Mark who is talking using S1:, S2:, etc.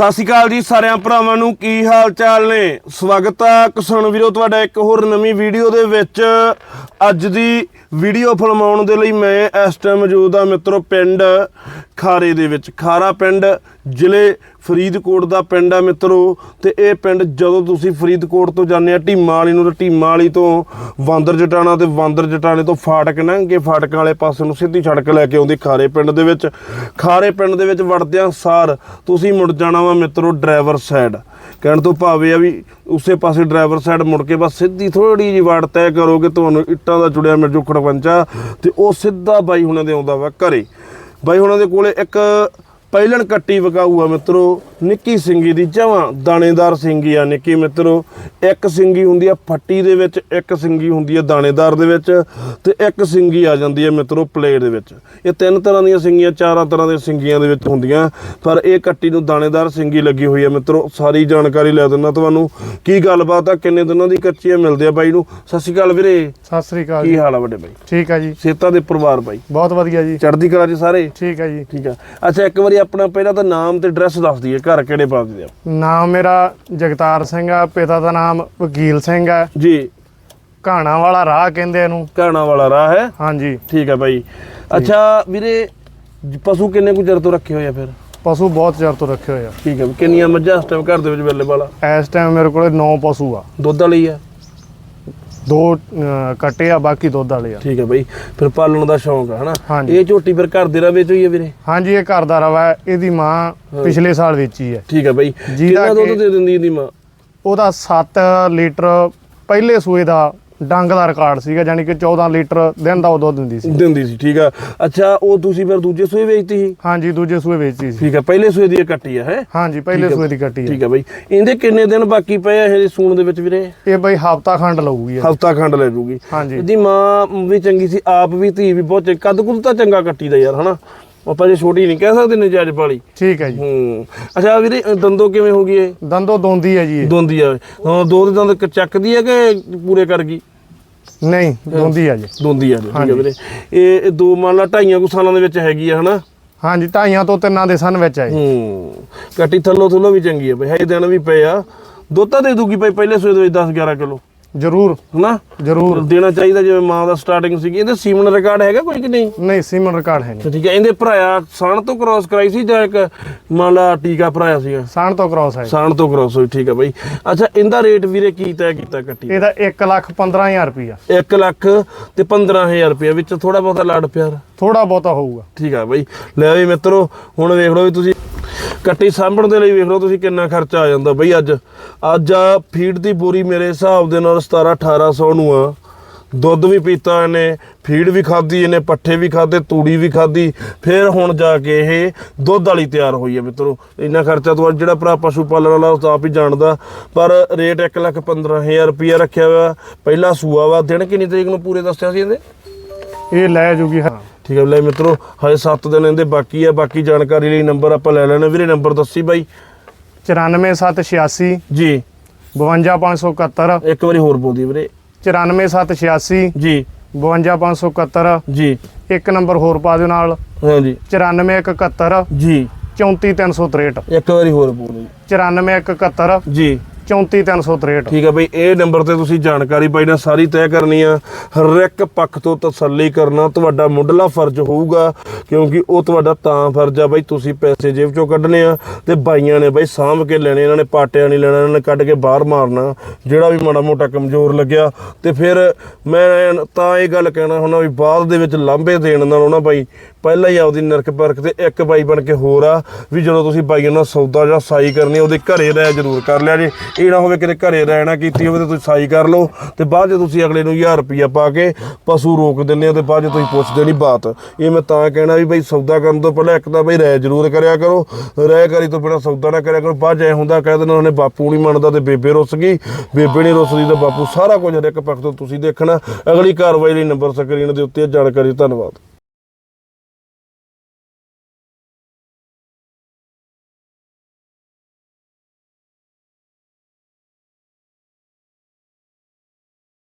S1: ਸਤਿ ਸ਼੍ਰੀ ਅਕਾਲ ਜੀ ਸਾਰਿਆਂ ਭਰਾਵਾਂ ਨੂੰ, ਕੀ ਹਾਲ ਚਾਲ ਨੇ? ਸਵਾਗਤ ਆ ਕਿਸਾਨ ਵੀਰੋ, ਤੁਹਾਡਾ ਇੱਕ ਹੋਰ ਨਵੀਂ ਵੀਡੀਓ ਦੇ ਵਿੱਚ। ਅੱਜ ਦੀ ਵੀਡੀਓ ਫਿਲਮਾਉਣ ਦੇ ਲਈ ਮੈਂ ਇਸ ਟਾਈਮ ਮੌਜੂਦ ਆ ਮਿੱਤਰੋ, ਪਿੰਡ ਖਾਰੇ ਦੇ ਵਿੱਚ। ਖਾਰਾ ਪਿੰਡ ਜ਼ਿਲ੍ਹੇ ਫਰੀਦਕੋਟ ਦਾ ਪਿੰਡ ਆ ਮਿੱਤਰੋ, ਤੇ ਇਹ ਪਿੰਡ ਜਦੋਂ ਤੁਸੀਂ ਫਰੀਦਕੋਟ ਤੋਂ ਜਾਂਦੇ ਆ ਢੀਮਾ ਵਾਲੀ ਨੂੰ, ਤੇ ਢੀਮਾ ਵਾਲੀ ਤੋਂ ਵਾਂਦਰ ਜਟਾਣਾ ਤੇ ਵਾਂਦਰ ਜਟਾਣੇ ਤੋਂ ਫਾਟਕ ਲੰਘ ਕੇ ਫਾਟਕਾਂ ਵਾਲੇ ਪਾਸੇ ਨੂੰ ਸਿੱਧੀ ਸੜਕ ਲੈ ਕੇ ਆਉਂਦੀ ਖਾਰੇ ਪਿੰਡ ਦੇ ਵਿੱਚ। ਖਾਰੇ ਪਿੰਡ ਦੇ ਵਿੱਚ ਵੜਦਿਆਂ ਸਾਰ। ਤੁਸੀਂ ਮੁੜ ਜਾਣਾ ਵਾ ਮਿੱਤਰੋ ਡਰਾਈਵਰ ਸਾਈਡ। ਕਹਿਣ ਤੋਂ ਭਾਵੇਂ ਆ ਵੀ ਉਸੇ ਪਾਸੇ ਡਰਾਈਵਰ ਸਾਈਡ ਮੁੜ ਕੇ ਬਸ ਸਿੱਧੀ ਥੋੜੀ ਜਿਹੀ ਵਾੜ ਤੈਅ ਕਰੋਗੇ, ਤੁਹਾਨੂੰ ਇੱਟਾਂ ਦਾ ਜੁੜਿਆ ਮਿਲ ਜੂ ਖੜਵੰਚਾ ਤੇ ਉਹ ਸਿੱਧਾ ਬਾਈ ਹੁਣਾਂ ਦੇ ਆਉਂਦਾ ਵਾ ਘਰੇ। ਬਾਈ ਹੁਣਾਂ ਦੇ ਕੋਲੇ ਇੱਕ ਪਹਿਲਣ ਕੱਟੀ ਵਕਾਊ ਆ ਮਿੱਤਰੋ ਨਿੱਕੀ ਸਿੰਗੀ ਦੀ ਜਵਾਂ ਦਾਣੇਦਾਰ ਸਿੰਗੀ ਆ ਨਿੱਕੀ ਮਿੱਤਰੋ। ਇੱਕ ਸਿੰਗੀ ਹੁੰਦੀ ਆ ਫੱਟੀ ਦੇ ਵਿੱਚ ਇੱਕ ਸਿੰਗੀ ਹੁੰਦੀ ਆ ਦਾਣੇਦਾਰ ਦੇ ਵਿੱਚ ਤੇ ਇੱਕ ਸਿੰਗੀ ਆ ਜਾਂਦੀ ਆ ਮਿੱਤਰੋ ਪਲੇਟ ਦੇ ਵਿੱਚ। ਇਹ ਤਿੰਨ ਤਰ੍ਹਾਂ ਦੀਆਂ ਸਿੰਗੀਆਂ ਚਾਰਾਂ ਤਰ੍ਹਾਂ ਦੀਆਂ ਸਿੰਗੀਆਂ ਦੇ ਵਿੱਚ ਹੁੰਦੀਆਂ। ਪਰ ਇਹ ਕੱਟੀ ਨੂੰ ਦਾਣੇਦਾਰ ਸਿੰਗੀ ਲੱਗੀ ਹੋਈ ਆ ਮਿੱਤਰੋ। ਸਾਰੀ ਜਾਣਕਾਰੀ ਲੈ ਦਿੰਦਾ ਤੁਹਾਨੂੰ। ਕੀ ਗੱਲਬਾਤ ਆ? ਕਿੰਨੇ ਦਿਨਾਂ ਦੀ ਕੱਚੀ ਆ? ਮਿਲਦੇ ਆ ਬਾਈ ਨੂੰ। ਸਤਿ ਸ਼੍ਰੀ ਅਕਾਲ ਵੀਰੇ।
S2: ਸਤਿ ਸ੍ਰੀ ਅਕਾਲ
S1: ਕੀ
S2: ਜੀ।
S1: ਹਾਲ ਆ ਵੱਡੇ ਬਾਈ?
S2: ਠੀਕ ਆ ਜੀ।
S1: ਸੇਤਾ ਦੇ ਪਰਿਵਾਰ ਬਾਈ?
S2: ਬਹੁਤ ਵਧੀਆ ਜੀ।
S1: ਚੜ੍ਹਦੀ ਕਲਾ ਚ ਸਾਰੇ?
S2: ਠੀਕ ਆ ਜੀ।
S1: ਠੀਕ ਆ। ਅੱਛਾ ਇੱਕ ਵਾਰੀ ਆਪਣਾ ਪਹਿਲਾਂ ਤਾਂ ਨਾਮ ਤੇ ਐਡਰੈਸ ਦੱਸ ਦਈਏ ਘਰ ਕਿਹੜੇ ਪਾਸ ਦੇ ਆ?
S2: ਨਾਮ ਮੇਰਾ ਜਗਤਾਰ ਸਿੰਘ ਆ ਪਿਤਾ ਦਾ ਨਾਮ ਵਕੀਲ ਸਿੰਘ ਆ।
S1: ਜੀ।
S2: ਘਾਣਾ ਵਾਲਾ ਰਾਹ ਕਹਿੰਦੇ ਇਹਨੂੰ।
S1: ਕਾਣਾ ਵਾਲਾ ਰਾਹ ਹੈ?
S2: ਹਾਂਜੀ।
S1: ਠੀਕ ਆ ਬਾਈ। ਅੱਛਾ ਵੀਰੇ ਪਸ਼ੂ ਕਿੰਨੇ ਕੁ ਚਿਰ ਤੋਂ ਰੱਖੇ ਹੋਏ ਆ ਫਿਰ?
S2: ਪਸ਼ੂ ਬਹੁਤ ਚਿਰ ਤੋਂ ਰੱਖੇ ਹੋਏ ਆ।
S1: ਠੀਕ ਆ ਕਿੰਨੀਆਂ ਮੱਝਾਂ ਇਸ ਟਾਈਮ ਘਰ ਦੇ ਵਿੱਚ ਵੇਲੇ ਵਾਲਾ
S2: ਇਸ ਟਾਈਮ ਮੇਰੇ ਕੋਲੇ 9 ਪਸ਼ੂ ਆ।
S1: ਦੁੱਧ ਵਾਲੀ ਆ?
S2: ਦੋ ਕੱਟੇ ਆ ਬਾਕੀ ਦੁੱਧ ਵਾਲੇ ਆ।
S1: ਠੀਕ ਆ ਬਾਈ ਫਿਰ ਪਾਲਣ ਦਾ ਸ਼ੌਂਕ ਆ ਹਨਾ। ਇਹ ਝੋਟੀ ਫਿਰ ਘਰ ਦੇ ਰਵੇ ਚੋਈ ਆ ਵੀਰੇ?
S2: ਹਾਂਜੀ ਇਹ ਘਰ ਦਾ ਰਵਾ ਹੈ। ਇਹਦੀ ਮਾਂ ਪਿਛਲੇ ਸਾਲ ਵੇਚੀ ਹੈ।
S1: ਠੀਕ ਆ ਬਾਈ ਕਿੰਨਾ ਦੁੱਧ ਦੇ ਦਿੰਦੀ ਇਹਦੀ ਮਾਂ?
S2: ਉਹਦਾ 7 ਲੀਟਰ ਪਹਿਲੇ ਸੂਏ ਦਾ ਡੰਗ ਦਾ ਰਿਕਾਰਡ ਸੀਗਾ ਯਾਨੀ ਕਿ 14 ਲੀਟਰ ਦਿਨ ਦਾ ਉਹ ਦੁੱਧ ਦਿੰਦੀ ਸੀ।
S1: ਦਿੰਦੀ ਸੀ ਠੀਕ ਆ। ਅੱਛਾ ਉਹ ਤੁਸੀਂ ਫਿਰ ਦੂਜੇ ਸੂਏ ਵੇਚਤੀ ਸੀ?
S2: ਹਾਂਜੀ ਦੂਜੇ ਸੂਏ ਵੇਚੀ ਸੀ।
S1: ਠੀਕ ਆ ਪਹਿਲੇ ਸੂਏ ਦੀ ਇਹ ਕੱਟੀ ਆ ਹੈ?
S2: ਹਾਂਜੀ ਪਹਿਲੇ
S1: ਆ।
S2: ਸੂਏ ਦੀ ਕੱਟੀ ਹੈ
S1: ਠੀਕ ਆ ਬਾਈ। ਇਹਦੇ ਕਿੰਨੇ ਦਿਨ ਬਾਕੀ ਪਏ ਆ ਇਹ ਸੂਣ ਦੇ ਵਿੱਚ ਵੀਰੇ?
S2: ਇਹ ਬਈ ਹਫਤਾ ਖੰਡ ਲਊਗੀ ਇਹ।
S1: ਹਫਤਾ ਖੰਡ ਲੈ ਜੂਗੀ।
S2: ਹਾਂਜੀ।
S1: ਇਹਦੀ ਮਾਂ ਵੀ ਚੰਗੀ ਸੀ ਆਪ ਵੀ ਧੀ ਵੀ ਬਹੁਤ ਚੰਗੀ ਕੱਦ ਕੁੱਦ ਤਾਂ ਚੰਗਾ ਕੱਟੀ ਦਾ ਯਾਰ ਹਨਾ? ਆਪਾਂ ਜੇ ਛੋਟੀ ਨਹੀਂ ਕਹਿ ਸਕਦੇ ਨਜਾਇਜ਼ ਵਾਲੀ।
S2: ਠੀਕ ਹੈ ਜੀ।
S1: ਹੂੰ। ਅੱਛਾ ਵੀਰੇ ਅ, ਦੰਦੋ ਕਿਵੇਂ ਹੋ ਗਈ ਇਹ?
S2: ਦੰਦੋ ਦੋਂਦੀ ਹੈ ਜੀ ਇਹ।
S1: ਦੋਂਦੀ ਆ। ਹਾਂ, ਦੋ ਦੇ ਦੰਦ ਕ- ਚੱਕਦੀ ਆ ਕਿ ਪੂਰੇ ਕਰ ਗਈ?
S2: ਨਹੀਂ ਦੋਂਦੀ ਹੈ ਜੀ।
S1: ਦੋਂਦੀ ਆ ਜੀ, ਠੀਕ ਆ। ਵੀਰੇ। ਇਹ ਇਹ ਦੋ ਮੰਨ ਲਾ ਢਾਈਆਂ ਕੁ ਸਾਲਾਂ ਦੇ ਵਿੱਚ ਹੈਗੀ ਆ ਹਨਾ?
S2: ਹਾਂਜੀ ਢਾਈਆਂ ਤੋਂ ਤਿੰਨਾਂ ਦੇ ਸਨ ਵਿੱਚ ਆਏ
S1: ਹੂੰ ਕੱਟੀ ਥੱਲੋ ਥੱਲੋ ਵੀ ਚੰਗੀ ਆ ਬਈ ਹੈ ਦਿਨ ਵੀ ਪਏ ਆ। ਦੁੱਧ ਤਾਂ ਦੇ ਦੂਗੀ ਭਾਈ ਪਹਿਲੇ ਸੂਏ ਦੇ ਵਿੱਚ 10 11 ਕਿਲੋ।
S2: ਜ਼ਰੂਰ
S1: ਹਨਾ?
S2: ਜ਼ਰੂਰ।
S1: ਦੇਣਾ ਚਾਹੀਦਾ ਜਿਵੇਂ ਮਾਂ ਦਾ ਸਟਾਰਟਿੰਗ ਸੀਗੀ। ਇਹਦੇ ਸੀਮਨ ਰਿਕਾਰਡ ਹੈਗਾ ਕੋਈ ਕਿ ਨਹੀਂ?
S2: ਨਹੀਂ ਸੀਮਨ ਰਿਕਾਰਡ ਹੈ ਨਹੀਂ।
S1: ਠੀਕ ਹੈ ਇਹਦੇ ਭਰਾਇਆ ਸਾਣ ਤੋਂ ਕ੍ਰਾਸ ਕਰਾਈ ਸੀ ਜਾਂ ਇੱਕ ਮੰਨ ਲਾ ਟੀਕਾ ਭਰਾਇਆ ਸੀਗਾ?
S2: ਸਾਣ ਤੋਂ ਕ੍ਰਾਸ ਹੈ।
S1: ਸਾਣ ਤੋਂ ਕ੍ਰਾਸ ਹੋਈ ਠੀਕ ਹੈ ਬਾਈ। ਅੱਛਾ ਇਹਦਾ ਰੇਟ ਵੀਰੇ ਕੀ ਤੈਅ ਕੀਤਾ ਕੱਟੀ?
S2: ਇਹਦਾ 1 ਲੱਖ 15000 ਰੁਪਇਆ
S1: 1 ਲੱਖ ਤੇ 15000 ਰੁਪਏ ਵਿੱਚ ਥੋੜਾ ਬਹੁਤਾ ਲਾੜ ਪਿਆਰ।
S2: ਥੋੜਾ ਬਹੁਤਾ ਹੋਊਗਾ।
S1: ਠੀਕ ਆ ਬਾਈ। ਲੈ ਵੀ ਮਿੱਤਰੋ ਹੁਣ ਵੇਖ ਲਓ ਵੀ ਤੁਸੀਂ ਕੱਟੀ ਸਾਂਭਣ ਦੇ ਲਈ ਵੇਖ ਲਓ ਤੁਸੀਂ ਕਿੰਨਾ ਖਰਚਾ ਆ ਜਾਂਦਾ ਬਈ ਅੱਜ। ਅੱਜ ਆ ਫੀਡ ਦੀ ਬੋਰੀ ਮੇਰੇ ਹਿਸਾਬ ਦੇ ਨਾਲ 17 1800 ਨੂੰ ਆ। ਦੁੱਧ ਵੀ ਪੀਤਾ ਇਹਨੇ, ਫੀਡ ਵੀ ਖਾਧੀ ਇਹਨੇ, ਪੱਠੇ ਵੀ ਖਾਦੇ ਤੂੜੀ ਵੀ ਖਾਧੀ, ਫਿਰ ਹੁਣ ਜਾ ਕੇ ਇਹ ਦੁੱਧ ਵਾਲੀ ਤਿਆਰ ਹੋਈ ਹੈ ਮਿੱਤਰੋ। ਇੰਨਾ ਖਰਚਾ ਤੋਂ ਜਿਹੜਾ ਭਰਾ ਪਸ਼ੂ ਪਾਲਣ ਵਾਲਾ ਉਹ ਆਪ ਹੀ ਜਾਣਦਾ, ਪਰ ਰੇਟ 1 ਲੱਖ 15000 ਰੁਪਇਆ ਰੱਖਿਆ ਹੋਇਆ, ਪਹਿਲਾ ਸੂਆ ਵਾ, ਦਿਨ ਕਿੰਨੀ ਤਰੀਕ ਨੂੰ ਪੂਰੇ ਦੱਸਿਆ ਸੀ ਇਹਦੇ?
S2: ਇਹ ਲੈ ਜੂਗੀ, ਹਾਂ।
S1: ਠੀਕ ਹੈ ਲੈ ਮਿੱਤਰੋ ਹਜੇ 7 ਦਿਨ ਇਹਦੇ ਬਾਕੀ ਆ ਬਾਕੀ ਜਾਣਕਾਰੀ ਲਈ ਨੰਬਰ ਆਪਾਂ ਲੈ ਲੈਣਾ ਵੀਰੇ ਨੰਬਰ ਦੱਸੀ ਬਾਈ।
S2: 94786
S1: ਜੀ।
S2: 52571
S1: ਇੱਕ ਵਾਰੀ ਹੋਰ ਬੋਲਦੀ ਵੀਰੇ।
S2: 94786
S1: ਜੀ।
S2: 52571
S1: ਜੀ।
S2: ਇੱਕ ਨੰਬਰ ਹੋਰ ਪਾ ਦਿਓ ਨਾਲ।
S1: ਹਾਂਜੀ।
S2: 94171
S1: ਜੀ।
S2: 34363
S1: ਇੱਕ ਵਾਰੀ ਹੋਰ ਬੋਲੋ
S2: 94171
S1: ਜੀ।
S2: 34363
S1: ਠੀਕ ਆ ਬਈ, ਇਹ ਨੰਬਰ ਤੇ ਤੁਸੀਂ ਜਾਣਕਾਰੀ ਬਾਈ ਨਾ ਸਾਰੀ ਤੈਅ ਕਰਨੀ ਆ। ਹਰ ਇੱਕ ਪੱਖ ਤੋਂ ਤਸੱਲੀ ਕਰਨਾ, ਤੁਹਾਡਾ ਮੁੱਢਲਾ ਫਰਜ਼ ਹੋਊਗਾ, ਕਿਉਂਕਿ ਉਹ ਤੁਹਾਡਾ ਤਾਂ ਫਰਜ਼ ਆ ਬਾਈ, ਤੁਸੀਂ ਪੈਸੇ ਜੇਬ ਚੋਂ ਕੱਢਣੇ ਆ ਤੇ ਬਾਈਆਂ ਨੇ ਬਾਈ ਸਾਂਭ ਕੇ ਲੈਣੇ, ਇਹਨਾਂ ਨੇ ਪਾਟਿਆ ਨਹੀਂ ਲੈਣਾ, ਇਹਨਾਂ ਨੇ ਕੱਢ ਕੇ ਬਾਹਰ ਮਾਰਨਾ, ਜਿਹੜਾ ਵੀ ਮਾੜਾ ਮੋਟਾ ਕਮਜ਼ੋਰ ਲੱਗਿਆ। ਤੇ ਫਿਰ ਮੈਂ ਤਾਂ ਇਹ ਗੱਲ ਕਹਿਣਾ ਹੁੰਦਾ ਵੀ ਬਾਅਦ ਦੇ ਵਿੱਚ ਲਾਂਭੇ ਦੇਣ ਨਾਲੋਂ ਨਾ ਬਾਈ, ਪਹਿਲਾਂ ਹੀ ਆਪਦੀ ਨਰਕ ਪਰਕ ਤੇ ਇੱਕ ਬਾਈ ਬਣ ਕੇ ਹੋਰ ਆ, ਵੀ ਜਦੋਂ ਤੁਸੀਂ ਬਾਈਆਂ ਨਾਲ ਸੌਦਾ ਜਾਂ ਸਾਈ ਕਰਨੀ ਉਹਦੇ ਘਰੇ ਰਹਿ ਜ਼ਰੂਰ ਕਰ ਲਿਆ ਜੇ। ਇਹ ਨਾ ਹੋਵੇ, ਕਿਤੇ ਘਰੇ ਰਹਿਣਾ ਕੀਤੀ ਹੋਵੇ ਤੇ ਤੁਸੀਂ ਸਾਈ ਕਰ ਲਓ ਤੇ ਬਾਅਦ ਜੇ ਤੁਸੀਂ ਅਗਲੇ ਨੂੰ 1000 ਰੁਪਿਆ ਪਾ ਕੇ ਪਸ਼ੂ ਰੋਕ ਦਿੰਦੇ ਹੋ ਤੇ ਬਾਅਦ ਜੇ ਤੁਸੀਂ ਪੁੱਛਦੇ ਨਹੀਂ ਬਾਤ। ਇਹ ਮੈਂ ਤਾਂ ਕਹਿਣਾ ਵੀ ਬਈ ਸੌਦਾ ਕਰਨ ਤੋਂ ਪਹਿਲਾਂ ਇੱਕ ਤਾਂ ਬਈ ਰਹਿ ਜ਼ਰੂਰ ਕਰਿਆ ਕਰੋ ਰਹਿ ਕਰੀ ਤੋਂ ਬਿਨਾਂ ਸੌਦਾ ਨਾ ਕਰਿਆ ਕਰੋ। ਬਾਅਦ ਜੇ ਹੁੰਦਾ, ਕਹਿ ਦੇਣਾ ਉਹਨੇ ਬਾਪੂ ਨਹੀਂ ਮੰਨਦਾ ਤੇ ਬੇਬੇ ਰੁੱਸ ਗਈ, ਬੇਬੇ ਨਹੀਂ ਰੁੱਸਦੀ ਤਾਂ ਬਾਪੂ ਸਾਰਾ ਕੁਝ ਹਰ ਇੱਕ ਪੱਖ ਤੋਂ ਤੁਸੀਂ ਦੇਖਣਾ। ਅਗਲੀ ਕਾਰਵਾਈ ਲਈ ਨੰਬਰ ਸਕਰੀਨ ਦੇ ਉੱਤੇ ਹੈ। ਜਾਣਕਾਰੀ, ਧੰਨਵਾਦ।